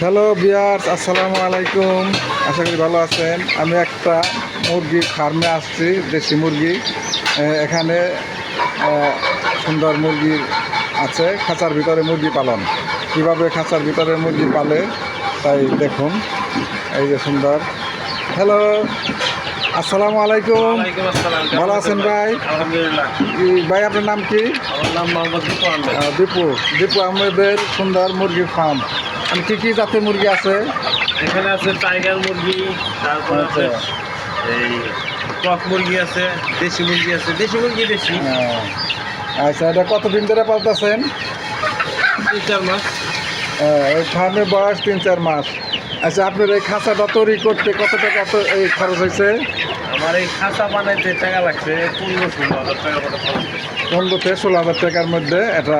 Hello বিয়ার্স আসসালামু আলাইকুম আশা করি ভালো আছেন। আমি একটা মুরগি ফার্মে আসছি দেশি মুরগি। এখানে সুন্দর মুরগি আছে। খাঁচার ভিতরে মুরগি পালন। কীভাবে খাঁচার ভিতরে মুরগি পালে তাই দেখুন। এই যে সুন্দর। হ্যালো আসসালামু আলাইকুম। ভালো আছেন ভাই? ভাই? আপনার নাম কি? আমার নাম মোহাম্মদ দীপু দীপু। দীপু আহমেদের সুন্দর মুরগির ফার্ম। কি কি জাতের মুরগি আছে? এখানে আছে টাইগার মুরগি তারপর আছে আচ্ছা। এই কক মুরগি আছে দেশি মুরগি আছে দেশি মুরগি বেশি। হ্যাঁ। আচ্ছা এটা কতদিন ধরে পালতেছেন? তিন চার মাস। এই ফার্মের বয়স তিন চার মাস। আচ্ছা আপনার এই খাঁচাটা তৈরি করতে কত টাকা তো এই খরচ হয়েছে? আমার এই খাঁচা বানাইতে টাকা লাগছে পনেরো ষোলো হাজার টাকা পনেরো থেকে ষোলো হাজার টাকার মধ্যে এটা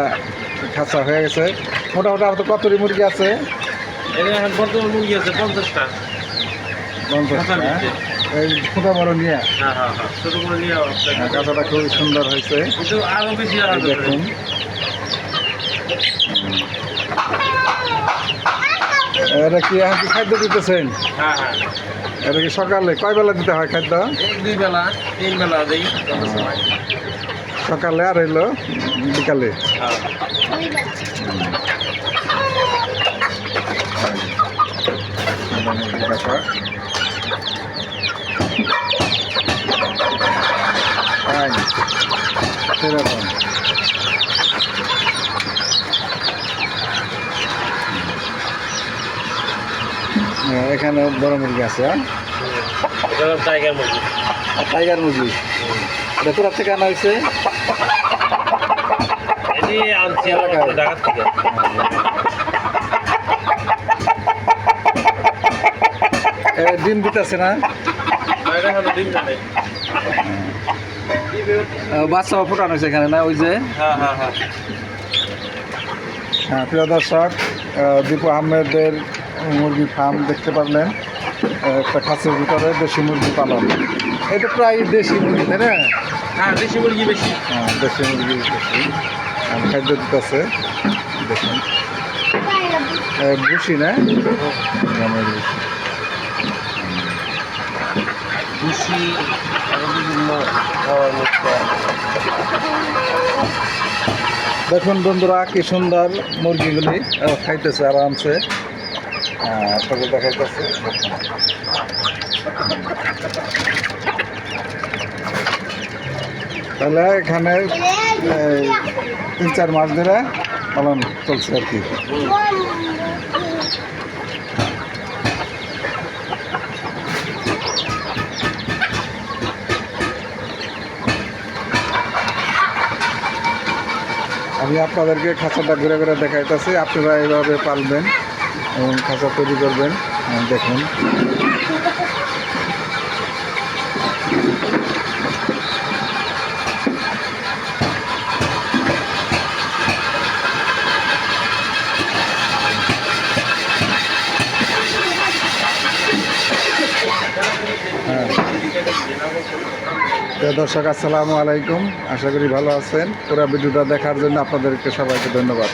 খাঁচা হয়ে গেছে। মোটামুটি আপনার কতটি মুরগি আছে? বর্তমান মুরগি আছে পঞ্চাশটা। পঞ্চাশটা, এই ফুটা বড় নিয়ে? হ্যাঁ হ্যাঁ হ্যাঁ। খাঁচাটা খুবই সুন্দর হয়েছে। দেখুন। এটা কি এখন খাদ্য দিতেছেন? হ্যাঁ হ্যাঁ। এটা কি সকালে কয় বেলা দিতে হয় খাদ্য? দুই বেলা তিন বেলা দিই সকালে আর হইল বিকালে। হ্যাঁ। সেরকম এখানে বড় মুরগি আছে হ্যাঁ? টাইগার মুরগি। টাইগার মুরগি। এটা কোথা থেকে আনা হয়েছে? ডিম দিতেছে না? বাচ্চাও ফোটানো হয়েছে এখানে না ওই যে? হ্যাঁ হ্যাঁ হ্যাঁ। হ্যাঁ প্রিয় দর্শক দীপু আহমেদের মুরগি ফার্ম দেখতে পারলেন একটা খাঁচের ভিতরে দেশি মুরগি পালন। এটা প্রায় দেশি মুরগি তাই না? হ্যাঁ দেশি মুরগি বেশি। হ্যাঁ দেশি মুরগি আর খাদ্য দিতেছে দেখুন। ভুসি না? গ্রামের ভুসি। দেখুন বন্ধুরা কি সুন্দর মুরগিগুলি খাইতেছে আরামসে। আপনাদের দেখাইতেছে তাহলে এখানে তিন চার মাস ধরে পালন চলছে আর কি। আমি আপনাদেরকে খাঁচাটা ঘুরে ঘুরে দেখাইতেছি, আপনারা এইভাবে পালবেন। এবং খাঁচা তৈরি করবেন। দেখুন। হ্যাঁ। দর্শক, আসসালামু আলাইকুম। আশা করি ভালো আছেন। পুরো ভিডিওটা দেখার জন্য আপনাদেরকে সবাইকে ধন্যবাদ।